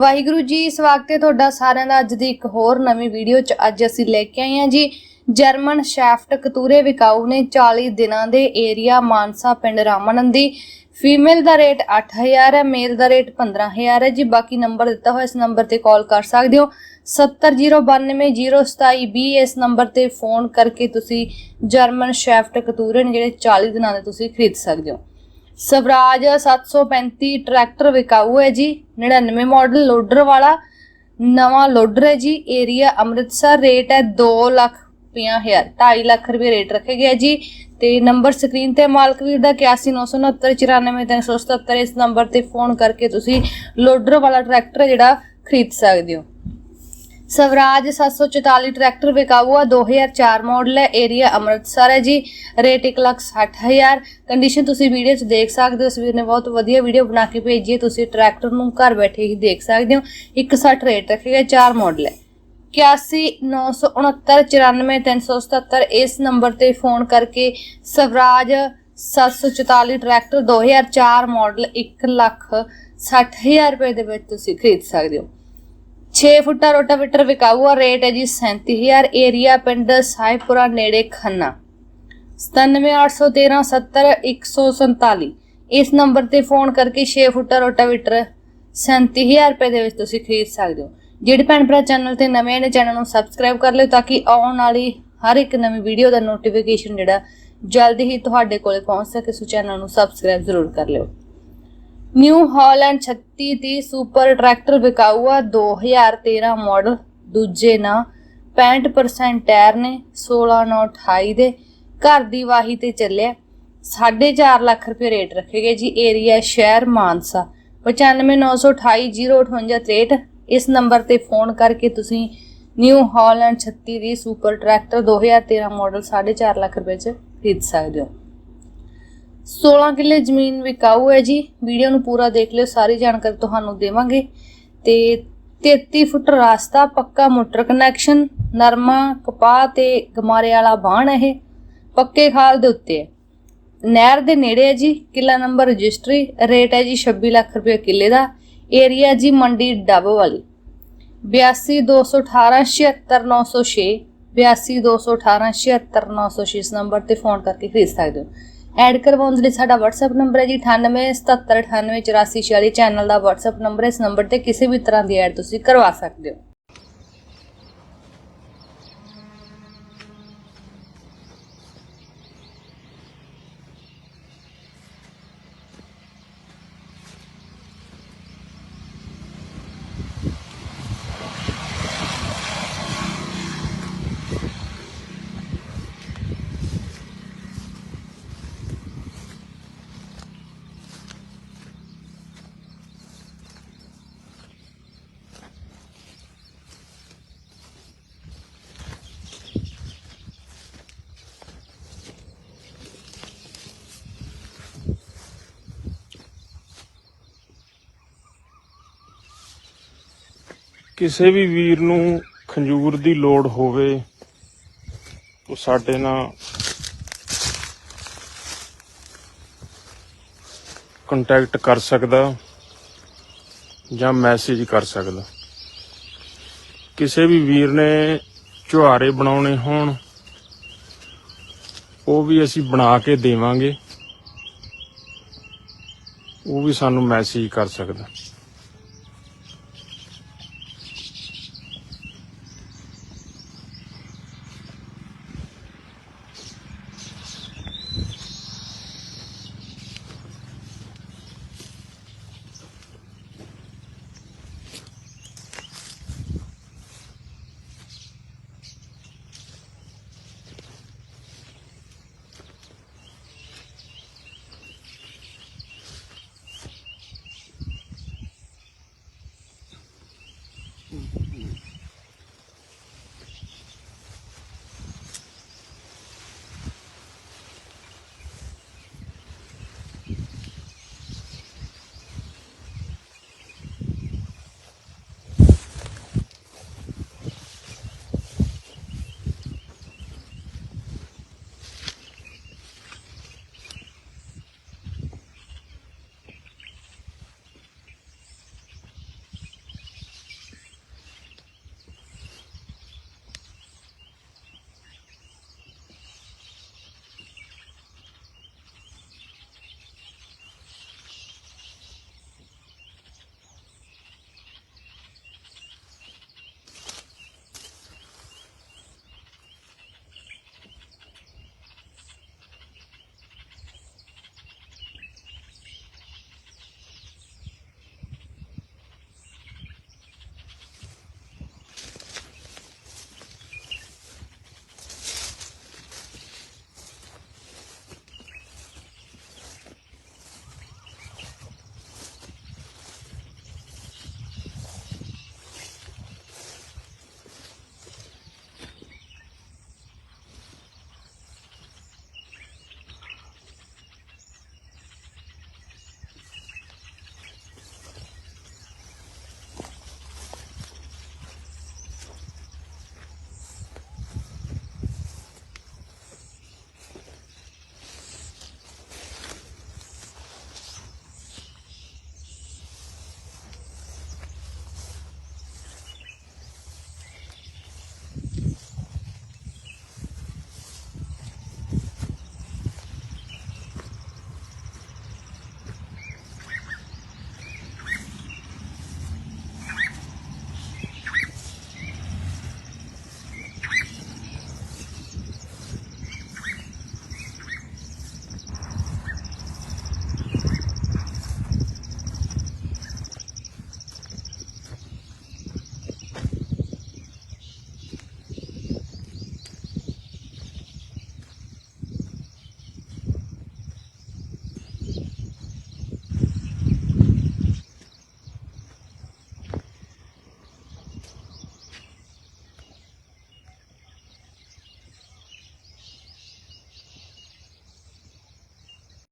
ਵਾਹਿਗੁਰੂ ਜੀ ਸਵਾਗਤ ਹੈ ਤੁਹਾਡਾ ਸਾਰਿਆਂ ਦਾ ਅੱਜ ਦੀ ਇੱਕ ਹੋਰ ਨਵੀਂ ਵੀਡੀਓ 'ਚ ਅੱਜ ਅਸੀਂ ਲੈ ਕੇ ਆਏ ਹਾਂ ਜੀ। ਜਰਮਨ ਸ਼ੈਫਟ ਕਤੂਰੇ ਵਿਕਾਊ ਨੇ 40 ਦਿਨਾਂ ਦੇ ਏਰੀਆ ਮਾਨਸਾ ਪਿੰਡ ਰਾਮਨੰਦੀ। ਫੀਮੇਲ ਦਾ ਰੇਟ 8000 ਹੈ, ਮੇਲ ਦਾ ਰੇਟ 15000 ਹੈ ਜੀ। ਬਾਕੀ ਨੰਬਰ ਦਿੱਤਾ ਹੋਇਆ ਇਸ ਨੰਬਰ ਤੇ ਕਾਲ ਕਰ ਸਕਦੇ ਹੋ। 7009202720 ਇਸ ਨੰਬਰ ਤੇ ਫੋਨ ਕਰਕੇ ਤੁਸੀਂ ਜਰਮਨ ਸ਼ੈਫਟ ਕਤੂਰੇ ਨੇ ਜਿਹੜੇ 40 ਦਿਨਾਂ ਦੇ ਤੁਸੀਂ ਖਰੀਦ ਸਕਦੇ ਹੋ। ਸਵਰਾਜ 735 ਟਰੈਕਟਰ ਵਿਕਾਊ ਹੈ ਜੀ 99 ਮਾਡਲ ਲੋਡਰ ਵਾਲਾ, ਨਵਾਂ ਲੋਡਰ ਹੈ ਜੀ, ਏਰੀਆ ਅੰਮ੍ਰਿਤਸਰ, ਰੇਟ ਹੈ 2 ਲੱਖ 50000 2.5 ਲੱਖ ਰੁਪਏ ਰੇਟ ਰੱਖੇ ਗਿਆ ਜੀ। ਤੇ ਨੰਬਰ ਸਕਰੀਨ ਤੇ ਮਾਲਕ ਵੀਰ ਦਾ 8196944377 ਇਸ ਨੰਬਰ ਤੇ ਫੋਨ ਕਰਕੇ ਤੁਸੀਂ ਲੋਡਰ ਵਾਲਾ ਟਰੈਕਟਰ ਜਿਹੜਾ ਖਰੀਦ ਸਕਦੇ ਹੋ। ਸਵਰਾਜ 744 ਟਰੈਕਟਰ ਵਿਕਾਊ ਆ 2004 ਮਾਡਲ ਹੈ ਏਰੀਆ ਅੰਮ੍ਰਿਤਸਰ ਹੈ ਜੀ। ਰੇਟ 160000 ਕੰਡੀਸ਼ਨ ਤੁਸੀਂ ਵੀਡੀਓ 'ਚ ਦੇਖ ਸਕਦੇ ਹੋ। ਇਸ ਨੇ ਬਹੁਤ ਵਧੀਆ ਵੀਡੀਓ ਬਣਾ ਕੇ ਭੇਜੀ ਹੈ। ਤੁਸੀਂ ਟਰੈਕਟਰ ਨੂੰ ਘਰ ਬੈਠੇ ਹੀ ਦੇਖ ਸਕਦੇ ਹੋ। 160 ਰੇਟ ਰੱਖੇਗਾ 4 ਮਾਡਲ ਹੈ। 8196944377 ਇਸ ਨੰਬਰ ਤੇ ਫੋਨ ਕਰਕੇ ਸਵਰਾਜ 744 ਟਰੈਕਟਰ 2004 ਮਾਡਲ 160000 ਰੁਪਏ ਦੇ ਵਿੱਚ ਤੁਸੀਂ ਖਰੀਦ ਸਕਦੇ ਹੋ। 6 ਫੁੱਟਾ ਰੋਟਾਵੇਟਰ ਵਿਕਾਊ ਆ ਰੇਟ ਹੈ ਜੀ 37000 ਏਰੀਆ ਪਿੰਡ ਸਾਇਪੁਰਾ ਨੇੜੇ ਖੰਨਾ। 9781370147 ਇਸ ਨੰਬਰ ਤੇ ਫੋਨ ਕਰਕੇ 6 ਫੁੱਟਾ ਰੋਟਾਵੇਟਰ 37000 ਰੁਪਏ ਦੇ ਵਿੱਚ ਤੁਸੀਂ ਖਰੀਦ ਸਕਦੇ ਹੋ। ਜਿਹੜੇ ਭੈਣ ਭਰਾ ਚੈਨਲ ਤੇ ਨਵੇਂ ਨੇ, ਚੈਨਲ ਨੂੰ ਸਬਸਕ੍ਰਾਈਬ ਕਰ ਲਿਓ ਤਾਂ ਕਿ ਆਉਣ ਵਾਲੀ ਹਰ ਇੱਕ ਨਵੀਂ ਵੀਡੀਓ ਦਾ ਨੋਟੀਫਿਕੇਸ਼ਨ ਜਿਹੜਾ ਜਲਦੀ ਹੀ ਤੁਹਾਡੇ ਕੋਲੇ ਪਹੁੰਚ ਸਕੇ, ਸੋ ਚੈਨਲ ਨੂੰ ਸਬਸਕ੍ਰਾਈਬ ਜ਼ਰੂਰ ਕਰ ਲਿਓ। ਨਿਊ ਹਾਲੈਂਡ 3630 ਸੁਪਰ ਟਰੈਕਟਰ ਵਿਕਾਊ ਆ 2013 ਮਾਡਲ। ਦੂਜੇ ਨਾ 65% ਟਾਇਰ ਨੇ 16928 ਦੇ ਘਰ ਦੀ ਵਾਹੀ ਤੇ ਚੱਲਿਆ। 4.5 ਲੱਖ ਰੁਪਏ ਰੇਟ ਰੱਖੇ ਗਏ ਜੀ ਏਰੀਆ ਸ਼ਹਿਰ ਮਾਨਸਾ। 9592805863 ਇਸ ਨੰਬਰ ਤੇ ਫੋਨ ਕਰਕੇ ਤੁਸੀਂ ਨਿਊ ਹਾਲੈਂਡ 36 ਦੀ ਸੁਪਰ ਟਰੈਕਟਰ 2013 ਮਾਡਲ 4.5 ਲੱਖ ਰੁਪਏ ਚ ਖਰੀਦ ਸਕਦੇ ਹੋ। 16 ਕਿੱਲੇ ਜ਼ਮੀਨ ਵਿਕਾਊ ਹੈ ਜੀ। ਵੀਡੀਓ ਨੂੰ ਪੂਰਾ ਦੇਖ ਲਿਓ, ਸਾਰੀ ਜਾਣਕਾਰੀ ਤੁਹਾਨੂੰ ਦੇਵਾਂਗੇ। ਤੇ 33 ਫੁੱਟ ਰਾਸਤਾ, ਪੱਕਾ ਮੋਟਰ ਕਨੈਕਸ਼ਨ ਨਰਮਾ, ਕਪਾਹ ਤੇ ਗਮਾਰੇ ਵਾਲਾ ਬਾਣ ਇਹ। ਪੱਕੇ ਖਾਲ ਦੇ ਉੱਤੇ ਹੈ। ਨਹਿਰ ਦੇ ਨੇੜੇ ਹੈ ਜੀ, ਕਿੱਲਾ ਨੰਬਰ ਰਜਿਸਟਰੀ, ਰੇਟ ਹੈ ਜੀ 26 ਲੱਖ ਰੁਪਏ ਕਿੱਲੇ ਦਾ। ਏਰੀਆ ਜੀ ਮੰਡੀ ਡੱਬ ਵਾਲੀ। 8221876906 8221876906 ਇਸ ਨੰਬਰ ਤੇ ਫੋਨ ਕਰਕੇ ਖਰੀਦ ਸਕਦੇ ਹੋ। ਐਡ ਕਰਵਾਉਣ ਦੇ ਲਈ ਸਾਡਾ WhatsApp ਨੰਬਰ ਹੈ ਜੀ 9877988446 ਚੈਨਲ ਦਾ WhatsApp ਨੰਬਰ ਹੈ। ਇਸ ਨੰਬਰ ਤੇ ਕਿਸੇ ਵੀ ਤਰ੍ਹਾਂ ਦੀ ਐਡ ਤੁਸੀਂ ਕਰਵਾ ਸਕਦੇ ਹੋ। ਕਿਸੇ ਵੀ ਵੀਰ ਨੂੰ ਖੰਜੂਰ ਦੀ ਲੋੜ ਹੋਵੇ, ਉਹ ਸਾਡੇ ਨਾਲ ਕੰਟੈਕਟ ਕਰ ਸਕਦਾ ਜਾਂ ਮੈਸੇਜ ਕਰ ਸਕਦਾ। ਕਿਸੇ ਵੀ ਵੀਰ ਨੇ ਝੁਹਾਰੇ ਬਣਾਉਣੇ ਹੋਣ, ਉਹ ਵੀ ਅਸੀਂ ਬਣਾ ਕੇ ਦੇਵਾਂਗੇ। ਉਹ ਵੀ ਸਾਨੂੰ ਮੈਸੇਜ ਕਰ ਸਕਦਾ।